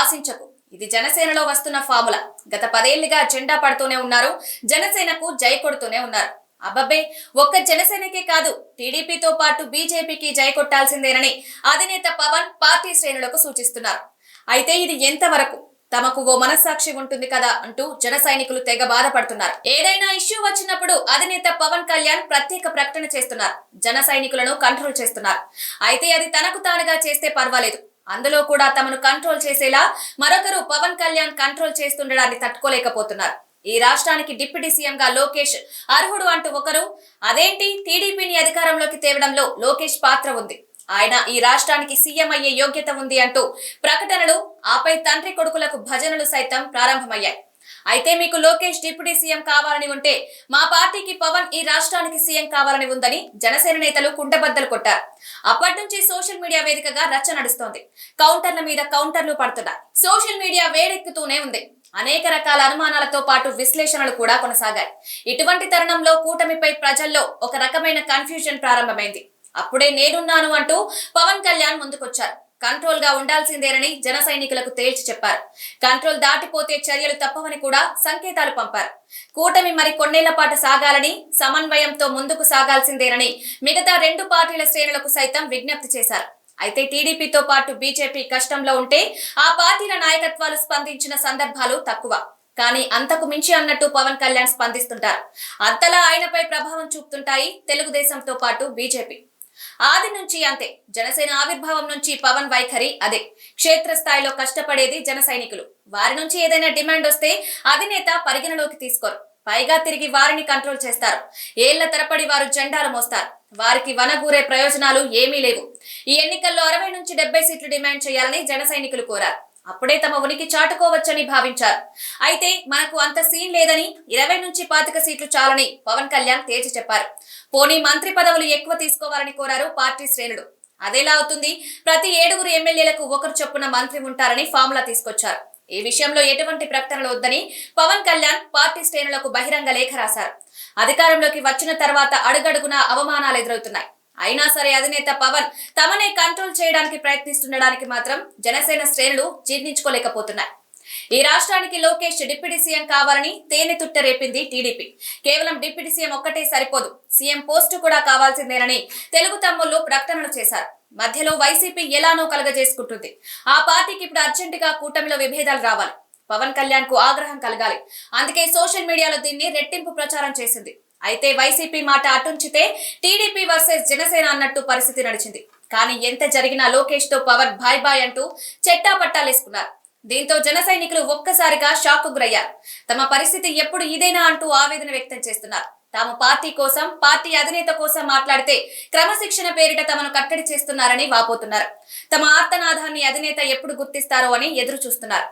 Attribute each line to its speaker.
Speaker 1: ఆశించకు. ఇది జనసేనలో వస్తున్న ఫార్ములా. గత పదేళ్ళుగా జెండా పడుతూనే ఉన్నారు. జనసేనకు జై కొడుతూనే ఉన్నారు. అబ్బబ్బే ఒక్క జనసేనకే కాదు టీడీపీతో పాటు బీజేపీకి జై కొట్టాల్సిందేనని అధినేత పవన్ పార్టీ శ్రేణులకు సూచిస్తున్నారు. అయితే ఇది ఎంతవరకు? తమకు ఓ మనస్సాక్షి ఉంటుంది కదా అంటూ జన సైనికులు తెగ బాధపడుతున్నారు. ఏదైనా ఇష్యూ వచ్చినప్పుడు అధినేత పవన్ కళ్యాణ్ ప్రత్యేక ప్రకటన చేస్తున్నారు. జన సైనికులను కంట్రోల్ చేస్తున్నారు. అయితే అది తనకు తానుగా చేస్తే పర్వాలేదు. అందులో కూడా తమను కంట్రోల్ చేసేలా మరొకరు పవన్ కళ్యాణ్ కంట్రోల్ చేస్తుండడాన్ని తట్టుకోలేకపోతున్నారు. ఈ రాష్ట్రానికి డిప్యూటీ సీఎం గా లోకేష్ అర్హుడు అంటూ ఒకరు అదేంటి? టీడీపీని అధికారంలోకి తేవడంలో లోకేష్ పాత్ర ఉంది. ఆయన ఈ రాష్ట్రానికి సీఎం అయ్యే యోగ్యత ఉంది అంటూ ప్రకటనలు ఆపై తండ్రి కొడుకులకు భజనలు సైతం ప్రారంభమయ్యాయి. అయితే మీకు లోకేష్ డిప్యూటీ సీఎం కావాలని ఉంటే మా పార్టీకి పవన్ ఈ రాష్ట్రానికి సీఎం కావాలని ఉందని జనసేన నేతలు కుండబద్దలు కొట్టారు. అప్పటి నుంచి సోషల్ మీడియా వేదికగా రచ్చ నడుస్తోంది. కౌంటర్ల మీద కౌంటర్లు పడుతున్నాయి. సోషల్ మీడియా వేడెక్కుతూనే ఉంది. అనేక రకాల అనుమానాలతో పాటు విశ్లేషణలు కూడా కొనసాగాయి. ఇటువంటి తరుణంలో కూటమిపై ప్రజల్లో ఒక రకమైన కన్ఫ్యూజన్ ప్రారంభమైంది. అప్పుడే నేనున్నాను అంటూ పవన్ కళ్యాణ్ ముందుకొచ్చారు. కంట్రోల్గా ఉండాల్సిందేనని జన సైనికులకు తేల్చి చెప్పారు. కంట్రోల్ దాటిపోతే చర్యలు తప్పవని కూడా సంకేతాలు పంపారు. కూటమి మరి కొన్నేళ్ళ పాటు సాగాలని సమన్వయంతో ముందుకు సాగాల్సిందేనని మిగతా రెండు పార్టీల శ్రేణులకు సైతం విజ్ఞప్తి చేశారు. అయితే టీడీపీతో పాటు బీజేపీ కష్టంలో ఉంటే ఆ పార్టీల నాయకత్వాలు స్పందించిన సందర్భాలు తక్కువ. కానీ అంతకు మించి అన్నట్టు పవన్ కళ్యాణ్ స్పందిస్తుంటారు. అంతలా ఆయనపై ప్రభావం చూపుతుంటాయి తెలుగుదేశంతో పాటు బీజేపీ. ఆది నుంచి అంతే. జనసేన ఆవిర్భావం నుంచి పవన్ వైఖరి అదే. క్షేత్రస్థాయిలో కష్టపడేది జన సైనికులు. వారి నుంచి ఏదైనా డిమాండ్ వస్తే అధినేత పరిగణలోకి తీసుకోరు. పైగా తిరిగి వారిని కంట్రోల్ చేస్తారు. ఏళ్ళ తరపడి వారు జెండాలు మోస్తారు. వారికి వనగూరే ప్రయోజనాలు ఏమీ లేవు. ఈ ఎన్నికల్లో అరవై నుంచి డెబ్బై సీట్లు డిమాండ్ చేయాలని జన సైనికులు కోరారు. అప్పుడే తమ ఉనికి చాటుకోవచ్చని భావించారు. అయితే మనకు అంత సీన్ లేదని ఇరవై నుంచి పాతిక సీట్లు చాలని పవన్ కళ్యాణ్ తేల్చి చెప్పారు. పోనీ మంత్రి పదవులు ఎక్కువ తీసుకోవాలని కోరారు పార్టీ శ్రేణులు. అదేలా అవుతుంది ప్రతి ఏడుగురు ఎమ్మెల్యేలకు ఒకరు చొప్పున మంత్రి ఉంటారని ఫార్ములా తీసుకొచ్చారు. ఈ విషయంలో ఎటువంటి ప్రకటనలు వద్దని పవన్ కళ్యాణ్ పార్టీ శ్రేణులకు బహిరంగ లేఖ రాశారు. అధికారంలోకి వచ్చిన తర్వాత అడుగడుగునా అవమానాలు ఎదురవుతున్నాయి. అయినా సరే అధినేత పవన్ తమనే కంట్రోల్ చేయడానికి ప్రయత్నిస్తుండడానికి మాత్రం జనసేన శ్రేణులు జీర్ణించుకోలేకపోతున్నాయి. ఈ రాష్ట్రానికి లోకేష్ డిప్యూటీ సీఎం కావాలని తేనె తుట్ట రేపింది టీడీపీ. కేవలం డిప్యూటీ సీఎం ఒక్కటే సరిపోదు. సీఎం పోస్టు కూడా కావాల్సిందేనని తెలుగు తమ్ముళ్ళు ప్రకటనలు చేశారు. మధ్యలో వైసీపీ ఎలానో కలగజేసుకుంటుంది. ఆ పార్టీకి ఇప్పుడు అర్జెంటుగా కూటమిలో విభేదాలు రావాలి. పవన్ కళ్యాణ్కు ఆగ్రహం కలగాలి. అందుకే సోషల్ మీడియాలో దీన్ని రెట్టింపు ప్రచారం చేసింది. అయితే వైసీపీ మాట అటుంచితే టీడీపీ వర్సెస్ జనసేన అన్నట్టు పరిస్థితి నడిచింది. కానీ ఎంత జరిగినా లోకేష్తో పవన్ బాయ్ బాయ్ అంటూ చెట్టా పట్టాలేసుకున్నారు దీంతో జన సైనికులు ఒక్కసారిగా షాక్ గురయ్యారు. తమ పరిస్థితి ఎప్పుడు ఇదేనా అంటూ ఆవేదన వ్యక్తం చేస్తున్నారు. తాము పార్టీ కోసం పార్టీ అధినేత కోసం మాట్లాడితే క్రమశిక్షణ పేరిట తమను కట్టడి చేస్తున్నారని వాపోతున్నారు. తమ ఆర్తనాదాన్ని అధినేత ఎప్పుడు గుర్తిస్తారో అని ఎదురు చూస్తున్నారు